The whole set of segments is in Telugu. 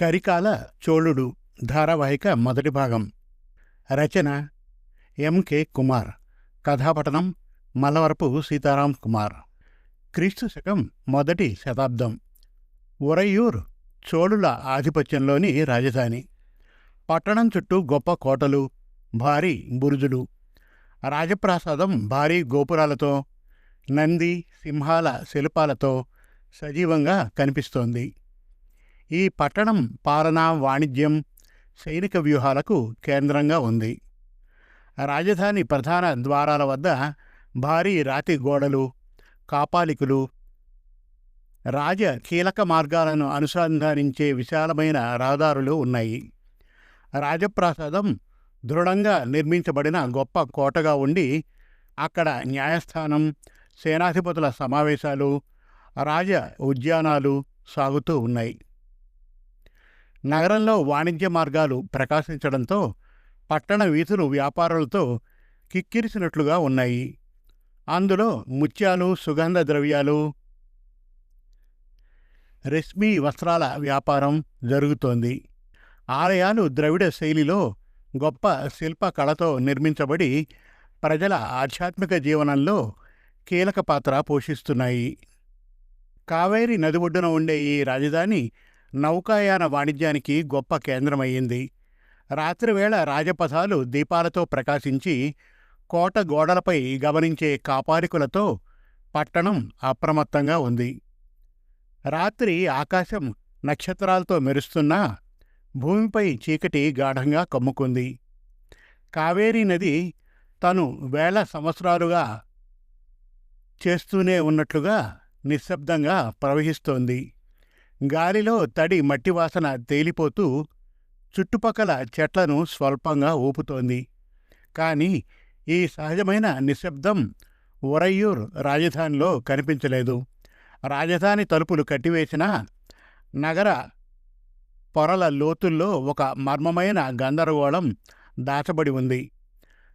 కరికాల చోళుడు ధారావాహిక మొదటి భాగం. రచన ఎంకే కుమార్. కథాపటనం మలవరపు సీతారాం కుమార్. క్రీస్తు శకం మొదటి శతాబ్దం. ఉరయ్యూర్ చోళుల ఆధిపత్యంలోని రాజధాని. పట్టణం చుట్టూ గొప్ప కోటలు భారీ బురుజులు. రాజప్రాసాదం భారీ గోపురాలతో నంది సింహాల శిల్పాలతో సజీవంగా కనిపిస్తోంది. ఈ పట్టణం పాలన వాణిజ్యం సైనిక వ్యూహాలకు కేంద్రంగా ఉంది. రాజధాని ప్రధాన ద్వారాల వద్ద భారీ రాతి గోడలు కాపాలికులు రాజ కీలక మార్గాలను అనుసంధానించే విశాలమైన రహదారులు ఉన్నాయి. రాజప్రాసాదం దృఢంగా నిర్మించబడిన గొప్ప కోటగా ఉండి అక్కడ న్యాయస్థానం సేనాధిపతుల సమావేశాలు రాజ ఉద్యానాలు సాగుతూ ఉన్నాయి. నగరంలో వాణిజ్య మార్గాలు ప్రకాశించడంతో పట్టణ వీధులు వ్యాపారులతో కిక్కిరిసినట్లుగా ఉన్నాయి. అందులో ముత్యాలు సుగంధ ద్రవ్యాలు రెస్మీ వస్త్రాల వ్యాపారం జరుగుతోంది. ఆలయాలు ద్రవిడ శైలిలో గొప్ప శిల్పకళతో నిర్మించబడి ప్రజల ఆధ్యాత్మిక జీవనంలో కీలక పాత్ర పోషిస్తున్నాయి. కావేరి నది ఒడ్డున ఉండే ఈ రాజధాని నౌకాయాన వాణిజ్యానికి గొప్ప కేంద్రమయ్యింది. రాత్రివేళ రాజపథాలు దీపాలతో ప్రకాశించి కోట గోడలపై గమనించే కాపాలికులతో పట్టణం అప్రమత్తంగా ఉంది. రాత్రి ఆకాశం నక్షత్రాలతో మెరుస్తున్నా భూమిపై చీకటి గాఢంగా కమ్ముకుంది. కావేరీ నది తను వేల సంవత్సరాలుగా చేస్తూనే ఉన్నట్లుగా నిశ్శబ్దంగా ప్రవహిస్తోంది. గాలిలో తడి మట్టివాసన తేలిపోతూ చుట్టుపక్కల చెట్లను స్వల్పంగా ఊపుతోంది. కానీ ఈ సహజమైన నిశ్శబ్దం ఉరయ్యూర్ రాజధానిలో కనిపించలేదు. రాజధాని తలుపులు కట్టివేసినా నగర పొరల లోతుల్లో ఒక మర్మమైన గందరగోళం దాచబడి ఉంది.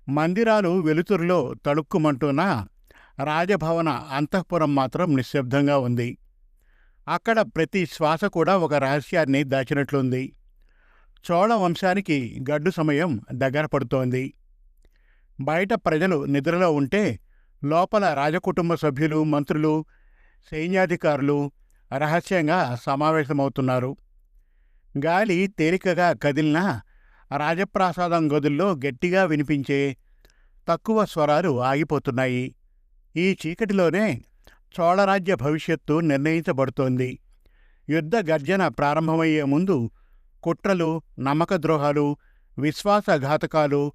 మందిరాలు వెలుతురులో తళుక్కుమంటున్నా రాజభవన అంతఃపురం మాత్రం నిశ్శబ్దంగా ఉంది. అక్కడ ప్రతి శ్వాస కూడా ఒక రహస్యాన్ని దాచినట్లుంది. చోళ వంశానికి గడ్డు సమయం దగ్గర పడుతోంది. బయట ప్రజలు నిద్రలో ఉంటే లోపల రాజకుటుంబ సభ్యులు మంత్రులు సైన్యాధికారులు రహస్యంగా సమావేశమవుతున్నారు. గాలి తేలికగా కదిలినా రాజప్రాసాదం గదుల్లో గట్టిగా వినిపించే తక్కువ స్వరాలు ఆగిపోతున్నాయి. ఈ చీకటిలోనే చోళరాజ్య భవిష్యత్తు నిర్ణయించబడుతోంది. యుద్ధ గర్జన ప్రారంభమయ్యే ముందు కుట్రలు నమ్మకద్రోహాలు విశ్వాసఘాతకాలు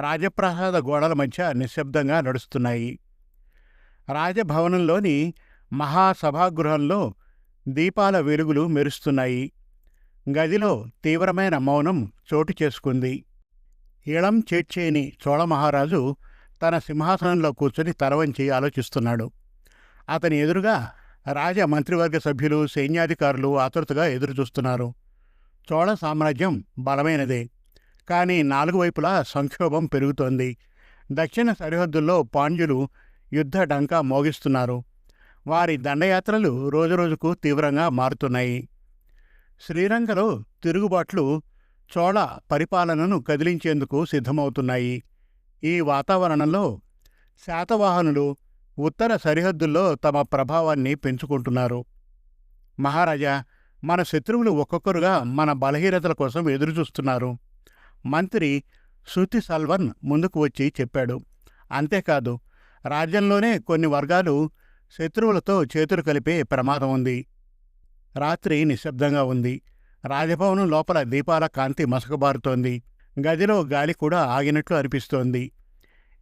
రాజప్రసాద గోడల మధ్య నిశ్శబ్దంగా నడుస్తున్నాయి. రాజభవనంలోని మహాసభాగృహంలో దీపాల వెలుగులు మెరుస్తున్నాయి. గదిలో తీవ్రమైన మౌనం చోటు చేసుకుంది. ఇళం చేర్చేని చోళమహారాజు తన సింహాసనంలో కూర్చొని తలవంచి ఆలోచిస్తున్నాడు. అతని ఎదురుగా రాజ మంత్రివర్గ సభ్యులు సైన్యాధికారులు ఆతృతగా ఎదురుచూస్తున్నారు. చోళ సామ్రాజ్యం బలమైనదే కానీ నాలుగు వైపులా సంక్షోభం పెరుగుతోంది. దక్షిణ సరిహద్దుల్లో పాండ్యులు యుద్ధ డంకా మోగిస్తున్నారు. వారి దండయాత్రలు రోజురోజుకు తీవ్రంగా మారుతున్నాయి. శ్రీరంగలో తిరుగుబాట్లు చోళ పరిపాలనను కదిలించేందుకు సిద్ధమవుతున్నాయి. ఈ వాతావరణంలో శాతవాహనులు ఉత్తర సరిహద్దుల్లో తమ ప్రభావాన్ని పెంచుకుంటున్నారు. మహారాజా మన శత్రువులు ఒక్కొక్కరుగా మన బలహీనతల కోసం ఎదురుచూస్తున్నారు. మంత్రి శృతి సల్వన్ ముందుకు వచ్చి చెప్పాడు. అంతేకాదు రాజ్యంలోనే కొన్ని వర్గాలు శత్రువులతో చేతులు కలిపే ప్రమాదం ఉంది. రాత్రి నిశ్శబ్దంగా ఉంది. రాజభవనం లోపల దీపాల కాంతి మసకబారుతోంది. గదిలో గాలి కూడా ఆగినట్లు అనిపిస్తోంది.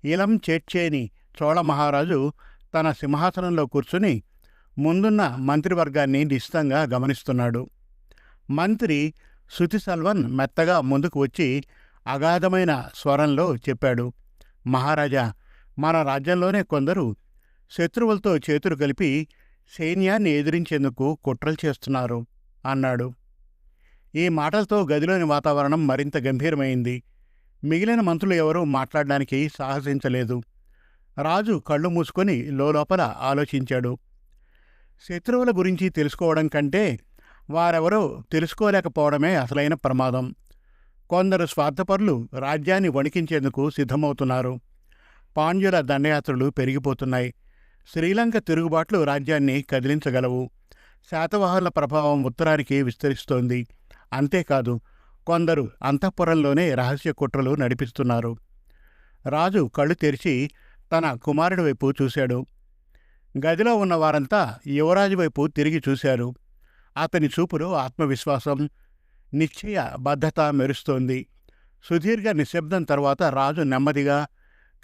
ఇలం చేర్చేని చోళ మహారాజు తన సింహాసనంలో కూర్చుని ముందున్న మంత్రివర్గాన్ని నిశ్చితంగా గమనిస్తున్నాడు. మంత్రి శృతిసల్వన్ మెత్తగా ముందుకు వచ్చి అగాధమైన స్వరంలో చెప్పాడు. మహారాజా మన రాజ్యంలోనే కొందరు శత్రువులతో చేతులు కలిపి సైన్యాన్ని ఎదిరించేందుకు కుట్రలు చేస్తున్నారు అన్నాడు. ఈ మాటలతో గదిలోని వాతావరణం మరింత గంభీరమైంది. మిగిలిన మంత్రులు ఎవరూ మాట్లాడడానికి సాహసించలేదు. రాజు కళ్ళు మూసుకొని లోపల ఆలోచించాడు. శత్రువుల గురించి తెలుసుకోవడం కంటే వారెవరో తెలుసుకోలేకపోవడమే అసలైన ప్రమాదం. కొందరు స్వార్థపరులు రాజ్యాన్ని వణికించేందుకు సిద్ధమవుతున్నారు. పాండ్యుల దండయాత్రలు పెరిగిపోతున్నాయి. శ్రీలంక తిరుగుబాట్లు రాజ్యాన్ని కదిలించగలవు. శాతవాహనుల ప్రభావం ఉత్తరానికి విస్తరిస్తోంది. అంతేకాదు కొందరు అంతఃపురంలోనే రహస్య కుట్రలు నడిపిస్తున్నారు. రాజు కళ్ళు తెరిచి తన కుమారుడి వైపు చూశాడు. గదిలో ఉన్న వారంతా యువరాజు వైపు తిరిగి చూశారు. అతని చూపులో ఆత్మవిశ్వాసం నిశ్చయ బద్ధత మెరుస్తోంది. సుదీర్ఘ నిశ్శబ్దం తర్వాత రాజు నెమ్మదిగా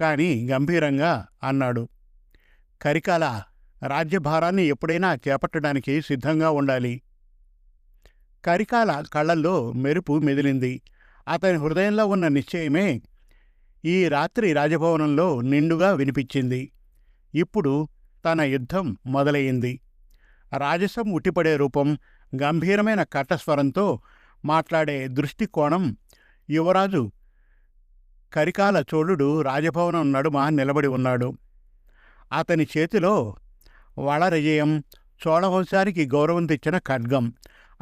కాని గంభీరంగా అన్నాడు. కరికాల రాజ్యభారాన్ని ఎప్పుడైనా చేపట్టడానికి సిద్ధంగా ఉండాలి. కరికాల కళ్ళల్లో మెరుపు మెదిలింది. అతని హృదయంలో ఉన్న నిశ్చయమే ఈ రాత్రి రాజభవనంలో నిండుగా వినిపించింది. ఇప్పుడు తన యుద్ధం మొదలయ్యింది. రాజసం ఉట్టిపడే రూపం గంభీరమైన కట్టస్వరంతో మాట్లాడే దృష్టికోణం యువరాజు కరికాల చోళుడు రాజభవనం నడుమ నిలబడి ఉన్నాడు. అతని చేతిలో వళరజయం చోళవంశానికి గౌరవం తెచ్చిన ఖడ్గం.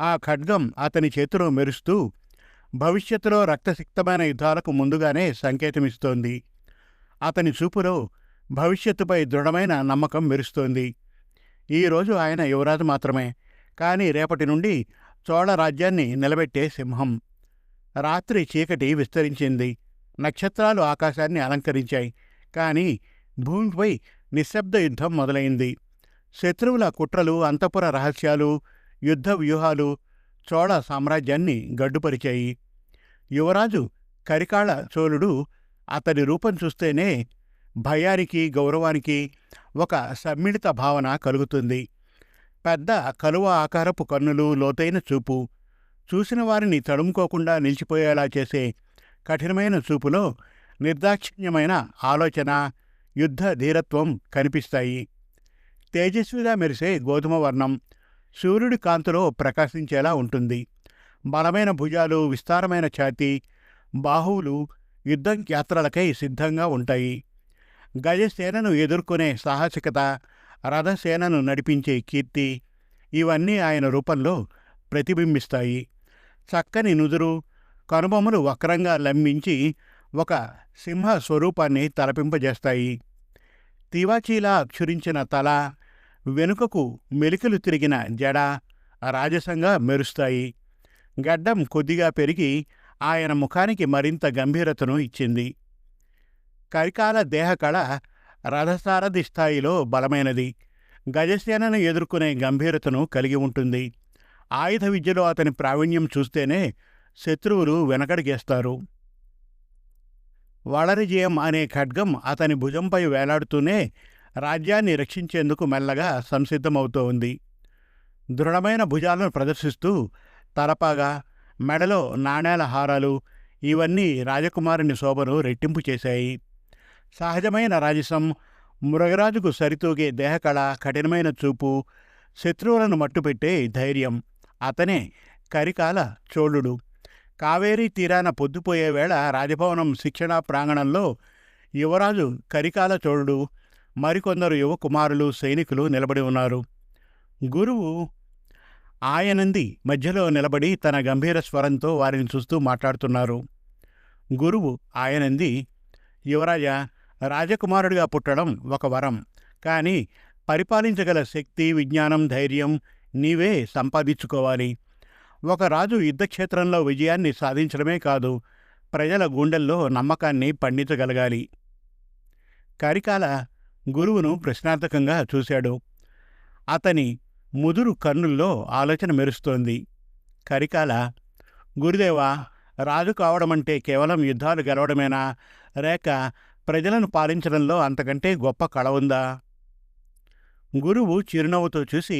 ఆ ఖడ్గం అతని చేతిలో మెరుస్తూ భవిష్యత్తులో రక్తసిక్తమైన యుద్ధాలకు ముందుగానే సంకేతమిస్తోంది. అతని చూపులో భవిష్యత్తుపై దృఢమైన నమ్మకం మెరుస్తోంది. ఈరోజు ఆయన యువరాజు మాత్రమే కానీ రేపటి నుండి చోళ రాజ్యాన్ని నిలబెట్టే సింహం. రాత్రి చీకటి విస్తరించింది. నక్షత్రాలు ఆకాశాన్ని అలంకరించాయి కానీ భూమిపై నిశ్శబ్ద యుద్ధం మొదలైంది. శత్రువుల కుట్రలు అంతఃపుర రహస్యాలు యుద్ధ వ్యూహాలు చోళ సామ్రాజ్యాన్ని గడ్డుపరిచాయి. యువరాజు కరికాళ చోళుడు అతడి రూపం చూస్తేనే భయానికి గౌరవానికి ఒక సమ్మిళిత భావన కలుగుతుంది. పెద్ద కలువ ఆకారపు కన్నులు లోతైన చూపు. చూసిన వారిని తడుముకోకుండా నిలిచిపోయేలా చేసే కఠినమైన చూపులో నిర్దాక్షిణ్యమైన ఆలోచన యుద్ధ ధీరత్వం కనిపిస్తాయి. తేజస్విగా మెరిసే గోధుమ వర్ణం సూర్యుడి కాంతిలో ప్రకాశించేలా ఉంటుంది. బలమైన భుజాలు విస్తారమైన ఛాతీ బాహువులు యుద్ధం యాత్రలకై సిద్ధంగా ఉంటాయి. గజసేనను ఎదుర్కొనే సాహసికత రథసేనను నడిపించే కీర్తి ఇవన్నీ ఆయన రూపంలో ప్రతిబింబిస్తాయి. చక్కని నుదురు కనుబొమ్మలు వక్రంగా లంబించి ఒక సింహ స్వరూపాన్ని తలపింపజేస్తాయి. తివాచీలా అక్షురించిన తల వెనుకకు మెలికలు తిరిగిన జడ రాజసంగా మెరుస్తాయి. గడ్డం కొద్దిగా పెరిగి ఆయన ముఖానికి మరింత గంభీరతను ఇచ్చింది. కరికాల దేహకళ రథసారథి స్థాయిలో బలమైనది. గజసేనను ఎదుర్కొనే గంభీరతను కలిగి ఉంటుంది. ఆయుధ విద్యలో అతని ప్రావీణ్యం చూస్తేనే శత్రువులు వెనకడిగేస్తారు. వళరిజయం అనే ఖడ్గం అతని భుజంపై వేలాడుతూనే రాజ్యాన్ని రక్షించేందుకు మెల్లగా సంసిద్ధమవుతోంది. దృఢమైన భుజాలను ప్రదర్శిస్తూ తలపాగా మెడలో నాణేల హారాలు ఇవన్నీ రాజకుమారుని శోభను రెట్టింపు చేశాయి. సహజమైన రాజసం మృగరాజుకు సరితూగే దేహకళ కఠినమైన చూపు శత్రువులను మట్టుపెట్టే ధైర్యం అతనే కరికాల చోళుడు. కావేరీ తీరాన పొద్దుపోయే వేళ రాజభవనం శిక్షణా ప్రాంగణంలో యువరాజు కరికాల చోళుడు మరికొందరు యువకుమారులు సైనికులు నిలబడి ఉన్నారు. గురువు ఆయనంది మధ్యలో నిలబడి తన గంభీర స్వరంతో వారిని చూస్తూ మాట్లాడుతున్నారు. గురువు ఆయనంది యువరాజ రాజకుమారుడిగా పుట్టడం ఒక వరం కానీ పరిపాలించగల శక్తి విజ్ఞానం ధైర్యం నీవే సంపాదించుకోవాలి. ఒక రాజు యుద్ధక్షేత్రంలో విజయాన్ని సాధించడమే కాదు ప్రజల గుండెల్లో నమ్మకాన్ని పండించగలగాలి. కరికాల గురువును ప్రశ్నార్థకంగా చూశాడు. అతని ముదురు కన్నుల్లో ఆలోచన మెరుస్తోంది. కరికాల గురుదేవా రాజు కావడమంటే కేవలం యుద్ధాలు గెలవడమేనా? లేక ప్రజలను పాలించడంలో అంతకంటే గొప్ప కళ ఉందా? గురువు చిరునవ్వుతో చూసి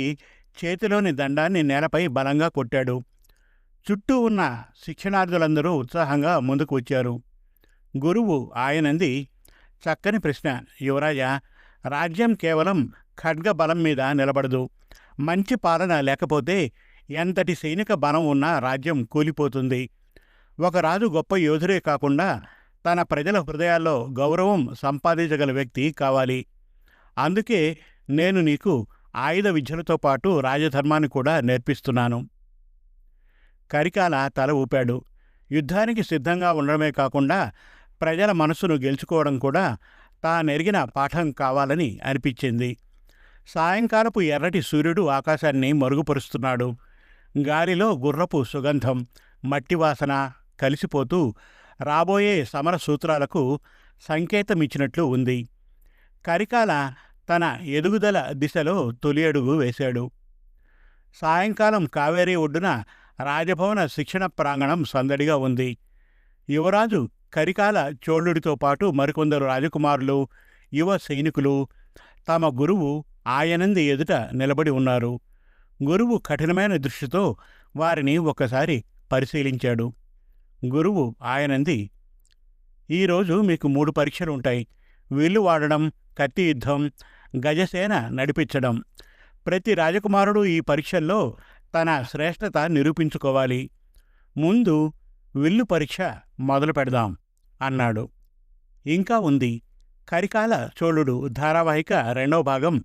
చేతిలోని దండాన్ని నేలపై బలంగా కొట్టాడు. చుట్టూ ఉన్న శిక్షణార్థులందరూ ఉత్సాహంగా ముందుకు వచ్చారు. గురువు ఆయనంది చక్కని ప్రశ్న యువరాజ! రాజ్యం కేవలం ఖడ్గ బలం మీద నిలబడదు. మంచి పాలన లేకపోతే ఎంతటి సైనిక బలం ఉన్నా రాజ్యం కూలిపోతుంది. ఒక రాజు గొప్ప యోధుడే కాకుండా తన ప్రజల హృదయాల్లో గౌరవం సంపాదించగల వ్యక్తి కావాలి. అందుకే నేను నీకు ఆయుధ విద్యలతో పాటు రాజధర్మాన్ని కూడా నేర్పిస్తున్నాను. కరికాల తల ఊపాడు. యుద్ధానికి సిద్ధంగా ఉండడమే కాకుండా ప్రజల మనసును గెలుచుకోవడం కూడా తానెరిగిన పాఠం కావాలని అనిపించింది. సాయంకాలపు ఎర్రటి సూర్యుడు ఆకాశాన్ని మరుగుపరుస్తున్నాడు. గాలిలో గుర్రపు సుగంధం మట్టి వాసన కలిసిపోతూ రాబోయే సమర సూత్రాలకు సంకేతమిచ్చినట్లు ఉంది. కరికాల తన ఎదుగుదల దిశలో తొలి అడుగు వేశాడు. సాయంకాలం కావేరీ ఒడ్డున రాజభవన శిక్షణ ప్రాంగణం సందడిగా ఉంది. యువరాజు కరికాల చోళుడితో పాటు మరికొందరు రాజకుమారులు యువ సైనికులు తమ గురువు ఆయనంది ఎదుట నిలబడి ఉన్నారు. గురువు కఠినమైన దృష్టితో వారిని ఒక్కసారి పరిశీలించాడు. గురువు ఆయనంది ఈరోజు మీకు మూడు పరీక్షలు ఉంటాయి. విల్లు వాడడం కత్తి యుద్ధం గజసేన నడిపించడం. ప్రతి రాజకుమారుడు ఈ పరీక్షల్లో తన శ్రేష్టత నిరూపించుకోవాలి. ముందు విల్లు పరీక్ష మొదలు పెడదాం అన్నాడు. ఇంకా ఉంది. కరికాల చోళుడు ధారావాహిక రెండో భాగం